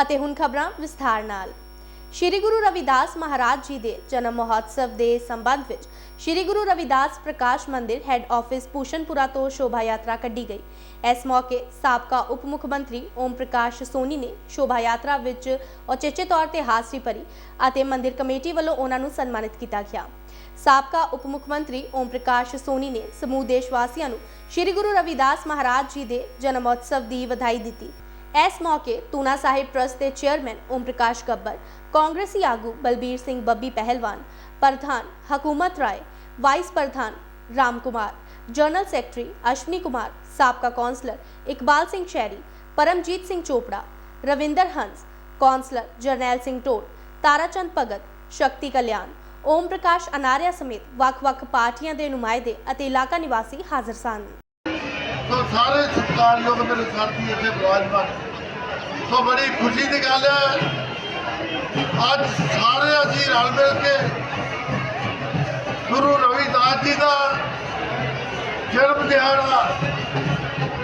ਅਤੇ ਹੁਣ ਖਬਰਾਂ ਵਿਸਥਾਰ ਨਾਲ। ਸ਼੍ਰੀ ਗੁਰੂ ਰਵਿਦਾਸ ਮਹਾਰਾਜ ਜੀ ਦੇ ਜਨਮ ਮਹੋਤਸਵ ਦੇ ਸੰਬੰਧ ਵਿੱਚ ਸ਼੍ਰੀ ਗੁਰੂ ਰਵਿਦਾਸ ਪ੍ਰਕਾਸ਼ ਮੰਦਿਰ ਹੈੱਡ ਆਫਿਸ ਪੂਸ਼ਨਪੁਰਾ ਤੋਂ ਸ਼ੋਭਾ ਯਾਤਰਾ ਕੱਢੀ ਗਈ। ਇਸ ਮੌਕੇ ਸਾਬਕਾ ਉਪ ਮੁੱਖ ਮੰਤਰੀ ਓਮ ਪ੍ਰਕਾਸ਼ ਸੋਨੀ ਨੇ ਸ਼ੋਭਾ ਯਾਤਰਾ ਵਿੱਚ ਉਚੇਚੇ ਤੌਰ ਤੇ ਹਾਜ਼ਰੀ ਭਰੀ ਅਤੇ ਮੰਦਿਰ ਕਮੇਟੀ ਵੱਲੋਂ ਉਹਨਾਂ ਨੂੰ ਸਨਮਾਨਿਤ ਕੀਤਾ ਗਿਆ। ਸਾਬਕਾ ਉਪ ਮੁੱਖ ਮੰਤਰੀ ਓਮ ਪ੍ਰਕਾਸ਼ ਸੋਨੀ ਨੇ ਸਮੂਹ ਦੇਸ਼ ਵਾਸੀਆਂ ਨੂੰ ਸ਼੍ਰੀ ਗੁਰੂ ਰਵਿਦਾਸ ਮਹਾਰਾਜ ਜੀ ਦੇ ਜਨਮ ਉਤਸਵ ਦੀ ਵਧਾਈ ਦਿੱਤੀ। ਇਸ ਮੌਕੇ ਤੂਨਾ ਸਾਹਿਬ ਟਰਸਟ ਦੇ ਚੇਅਰਮੈਨ ਓਮ ਪ੍ਰਕਾਸ਼ ਗੱਬਰ, ਕਾਂਗਰਸੀ ਆਗੂ ਬਲਬੀਰ ਸਿੰਘ ਬੱਬੀ ਪਹਿਲਵਾਨ, ਪ੍ਰਧਾਨ ਹਕੂਮਤ ਰਾਏ, ਵਾਈਸ ਪ੍ਰਧਾਨ ਰਾਮ ਕੁਮਾਰ, ਜਨਰਲ ਸੈਕਟਰੀ ਅਸ਼ਵਨੀ ਕੁਮਾਰ, ਸਾਬਕਾ councillor Iqbal Singh Sherry Paramjit Singh Chopra, Ravinder Hans, councillor Jarnail Singh toll Tarachand Bhagat, Shakti Kalyan Om Prakash Anaria ਸਮੇਤ ਵੱਖ-ਵੱਖ ਪਾਰਟੀਆਂ ਦੇ ਨੁਮਾਇੰਦੇ ਅਤੇ ਇਲਾਕਾ ਨਿਵਾਸੀ ਹਾਜ਼ਰ ਸਨ। ਸਾਰੇ ਸਤਿਕਾਰਯੋਗ ਮੇਰੇ ਸਾਥੀ ਇੱਥੇ ਵਿਰਾਜਮਾਨ ਸੋ ਬੜੀ ਖੁਸ਼ੀ ਦੀ ਗੱਲ ਹੈ, ਅੱਜ ਸਾਰੇ ਅਸੀਂ ਰਲ ਮਿਲ ਕੇ ਗੁਰੂ ਰਵਿਦਾਸ ਜੀ ਦਾ ਜਨਮ ਦਿਹਾੜਾ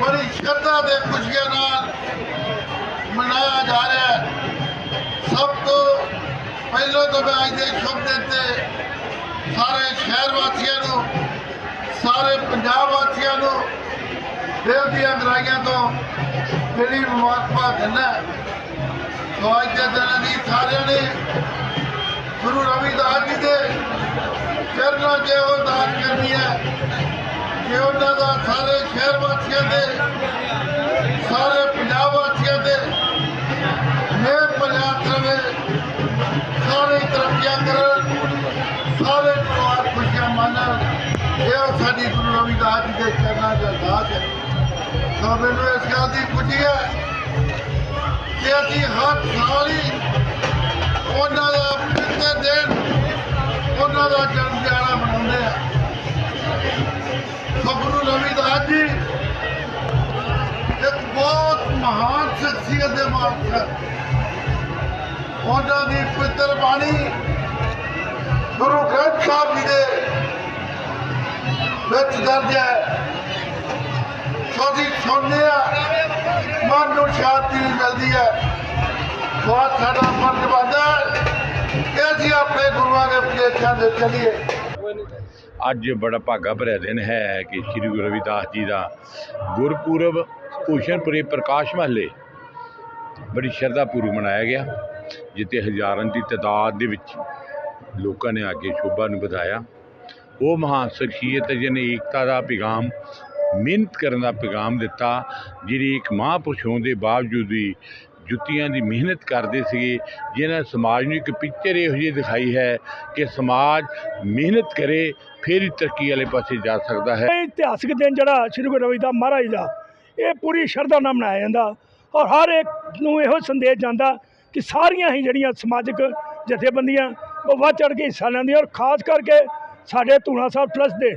ਬੜੀ ਸ਼ਰਧਾ ਦੇ ਖੁਸ਼ੀਆਂ ਨਾਲ ਮਨਾਇਆ ਜਾ ਰਿਹਾ ਹੈ। ਸਭ ਤੋਂ ਪਹਿਲਾਂ ਤਾਂ ਮੈਂ ਅੱਜ ਦੇ ਸ਼ੁਭ ਦਿਨ ਤੇ ਸਾਰੇ ਸ਼ਹਿਰ ਵਾਸੀਆਂ ਨੂੰ ਸਾਰੇ ਪੰਜਾਬ ਵਾਸੀਆਂ ਨੂੰ ਦਿਲ ਦੀਆਂ ਗਰਾਈਆਂ ਤੋਂ ਜਿਹੜੀ ਮੁਬਾਰਕਬਾਦ ਦਿੰਦਾ ਸੋ ਅੱਜ ਦੇ ਦਿਨ ਦੀ ਸਾਰਿਆਂ ਨੇ ਗੁਰੂ ਰਵਿਦਾਸ ਜੀ ਦੇ ਚਰਨਾਂ 'ਚ ਉਹ ਦਾਸ ਕਰਨੀ ਹੈ ਕਿ ਉਹਨਾਂ ਦਾ ਸਾਰੇ ਸ਼ਹਿਰ ਵਾਸੀਆਂ ਦੇ, ਸਾਰੇ ਪੰਜਾਬ ਵਾਸੀਆਂ ਦੇ ਮੇਰ ਪੰਜਾਬ ਰਵੇ, ਸਾਰੇ ਤਰੱਕੀਆਂ ਕਰਨ, ਸਾਰੇ ਪਰਿਵਾਰ ਖੁਸ਼ੀਆਂ ਮਾਣਨ। ਇਹ ਸਾਡੀ ਗੁਰੂ ਰਵਿਦਾਸ ਜੀ ਦੇ ਚਰਨਾਂ 'ਚ ਅਰਦਾਸ ਹੈ। ਸੋ ਮੈਨੂੰ ਇਸ ਗੱਲ ਦੀ ਖੁਸ਼ੀ ਹੈ ਕਿ ਅਸੀਂ ਹਰ ਸਾਲ ਹੀ ਉਹਨਾਂ ਦਾ ਪਿੱਤੇ ਦਿਨ ਉਹਨਾਂ ਦਾ ਜਨਮ ਦਿਹਾੜਾ ਮਨਾਉਂਦੇ ਆ ਸੋ ਗੁਰੂ ਰਵਿਦਾਸ ਜੀ ਇੱਕ ਬਹੁਤ ਮਹਾਨ ਸ਼ਖਸੀਅਤ ਦੇ ਮਾਲਕ ਹੈ। ਉਹਨਾਂ ਦੀ ਪਵਿੱਤਰ ਬਾਣੀ ਗੁਰੂ ਗ੍ਰੰਥ ਸਾਹਿਬ ਜੀ ਦੇ ਵਿੱਚ ਦਰਜ ਹੈ। ਸੋ ਸੁਣਦੇ ਆ। ਮਨ ਨੂੰ ਸ਼ਾਂਤੀ ਮਿਲਦੀ ਹੈ। ਬਹੁਤ ਸਾਡਾ ਫਰਜ਼ ਬਣਦਾ ਕਿ ਅਸੀਂ ਆਪਣੇ ਗੁਰੂਆਂ ਦੇ ਉਪਦੇਸ਼ਾਂ ਦੇ ਚੱਲੀਏ। ਅੱਜ ਬੜਾ ਭਾਗਾ ਭਰਿਆ ਦਿਨ ਹੈ ਕਿ ਸ੍ਰੀ ਗੁਰੂ ਰਵਿਦਾਸ ਜੀ ਦਾ ਗੁਰਪੁਰਬ ਭੂਸ਼ਣਪੁਰੇ ਪ੍ਰਕਾਸ਼ ਮਹੱਲੇ ਬੜੀ ਸ਼ਰਧਾ ਪੂਰਵਕ ਮਨਾਇਆ ਗਿਆ, ਜਿੱਥੇ ਹਜ਼ਾਰਾਂ ਦੀ ਤਾਦਾਦ ਦੇ ਵਿੱਚ ਲੋਕਾਂ ਨੇ ਆ ਕੇ ਸ਼ੋਭਾ ਨੂੰ ਵਧਾਇਆ। ਉਹ ਮਹਾਨ ਸ਼ਖਸੀਅਤ ਜਿਹਨੇ ਏਕਤਾ ਦਾ ਪੈਗਾਮ ਮਿਹਨਤ ਕਰਨ ਦਾ ਪੈਗਾਮ ਦਿੱਤਾ, ਜਿਹੜੀ ਇੱਕ ਮਹਾਂਪੁਰਸ਼ ਹੋਣ ਦੇ ਬਾਵਜੂਦ ਵੀ ਜੁੱਤੀਆਂ ਦੀ ਮਿਹਨਤ ਕਰਦੇ ਸੀਗੇ ਜਿਹਨਾਂ ਸਮਾਜ ਨੂੰ ਇੱਕ ਪਿਕਚਰ ਇਹੋ ਜਿਹੀ ਦਿਖਾਈ ਹੈ ਕਿ ਸਮਾਜ ਮਿਹਨਤ ਕਰੇ, ਫਿਰ ਹੀ ਤਰੱਕੀ ਵਾਲੇ ਪਾਸੇ ਜਾ ਸਕਦਾ ਹੈ। ਇਹ ਇਤਿਹਾਸਿਕ ਦਿਨ ਜਿਹੜਾ ਸ਼੍ਰੀ ਗੁਰੂ ਰਵਿਦਾਸ ਮਹਾਰਾਜ ਦਾ, ਇਹ ਪੂਰੀ ਸ਼ਰਧਾ ਨਾਲ ਮਨਾਇਆ ਜਾਂਦਾ ਔਰ ਹਰ ਇੱਕ ਨੂੰ ਇਹੋ ਸੰਦੇਸ਼ ਜਾਂਦਾ ਕਿ ਸਾਰੀਆਂ ਹੀ ਜਿਹੜੀਆਂ ਸਮਾਜਿਕ ਜਥੇਬੰਦੀਆਂ ਉਹ ਵੱਧ ਚੜ੍ਹ ਕੇ ਹਿੱਸਾ ਲੈਂਦੀਆਂ ਔਰ ਖਾਸ ਕਰਕੇ ਸਾਡੇ ਧੂਣਾ ਸਾਹਿਬ ਟਰਸਟ ਦੇ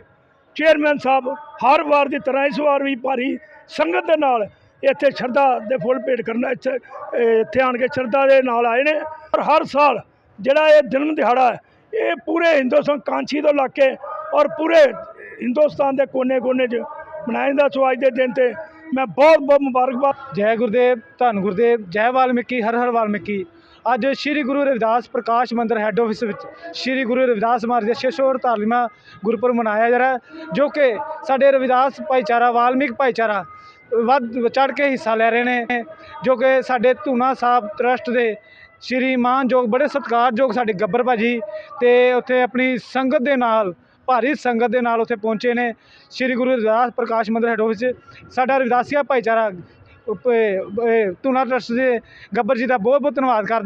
ਚੇਅਰਮੈਨ ਸਾਹਿਬ ਹਰ ਵਾਰ ਦੀ ਤਰ੍ਹਾਂ ਇਸ ਵਾਰ ਵੀ ਭਾਰੀ ਸੰਗਤ ਦੇ ਨਾਲ ਇੱਥੇ ਸ਼ਰਧਾ ਦੇ ਫੁੱਲ ਭੇਟ ਕਰਨ ਇੱਥੇ ਇੱਥੇ ਆਣ ਕੇ ਸ਼ਰਧਾ ਦੇ ਨਾਲ ਆਏ ਨੇ। ਔਰ ਹਰ ਸਾਲ ਜਿਹੜਾ ਇਹ ਜਨਮ ਦਿਹਾੜਾ ਹੈ, ਇਹ ਪੂਰੇ ਹਿੰਦੁਸਤਾਨ ਕਾਂਚੀ ਤੋਂ ਇਲਾਕੇ ਔਰ ਪੂਰੇ ਹਿੰਦੁਸਤਾਨ ਦੇ ਕੋਨੇ-ਕੋਨੇ 'ਚ ਮਨਾਇਆ ਜਾਂਦਾ। ਸੋ ਅੱਜ ਦੇ ਦਿਨ ਤੇ ਮੈਂ ਬਹੁਤ ਬਹੁਤ ਮੁਬਾਰਕਬਾਦ। ਜੈ ਗੁਰਦੇਵ, ਧੰਨ ਗੁਰਦੇਵ, ਜੈ ਵਾਲਮੀਕੀ ਹਰ ਹਰ ਵਾਲਮੀਕੀ। ਅੱਜ ਸ੍ਰੀ ਗੁਰੂ ਰਵਿਦਾਸ ਪ੍ਰਕਾਸ਼ ਮੰਦਿਰ ਹੈੱਡ ਆਫਿਸ ਵਿੱਚ ਸ੍ਰੀ ਗੁਰੂ ਰਵਿਦਾਸ ਮਹਾਰਾਜ ਦਾ 648ਵਾਂ ਗੁਰਪੁਰਬ ਮਨਾਇਆ ਜਾ ਰਿਹਾ ਜੋ ਕਿ ਸਾਡੇ ਰਵਿਦਾਸ ਭਾਈਚਾਰਾ, ਵਾਲਮੀਕ ਭਾਈਚਾਰਾ ਵੱਧ ਚੜ ਕੇ ਹਿੱਸਾ ਲੈ ਰਹੇ ਨੇ, ਜੋ ਕਿ ਸਾਡੇ ਧੂਨਾ ਸਾਹਿਬ ਟਰਸਟ ਦੇ ਸ਼੍ਰੀ ਮਾਨਯੋਗ, ਬੜੇ ਸਤਿਕਾਰਯੋਗ ਸਾਡੇ ਗੱਬਰ ਭਾਜੀ ਤੇ ਉੱਥੇ ਆਪਣੀ ਸੰਗਤ ਦੇ ਨਾਲ, ਭਾਰੀ ਸੰਗਤ ਦੇ ਨਾਲ ਉੱਥੇ ਪਹੁੰਚੇ ਨੇ, ਸ੍ਰੀ ਗੁਰੂ ਰਵਿਦਾਸ ਪ੍ਰਕਾਸ਼ ਮੰਦਿਰ ਹੈੱਡ ਆਫਿਸ ਸਾਡਾ ਰਵਿਦਾਸੀਆ ਭਾਈਚਾਰਾ ਧੂਨਾ ਟਰਸਟ ਦੇ ਗੱਬਰ ਜੀ ਦਾ ਬਹੁਤ ਬਹੁਤ ਧੰਨਵਾਦ ਕਰਦੇ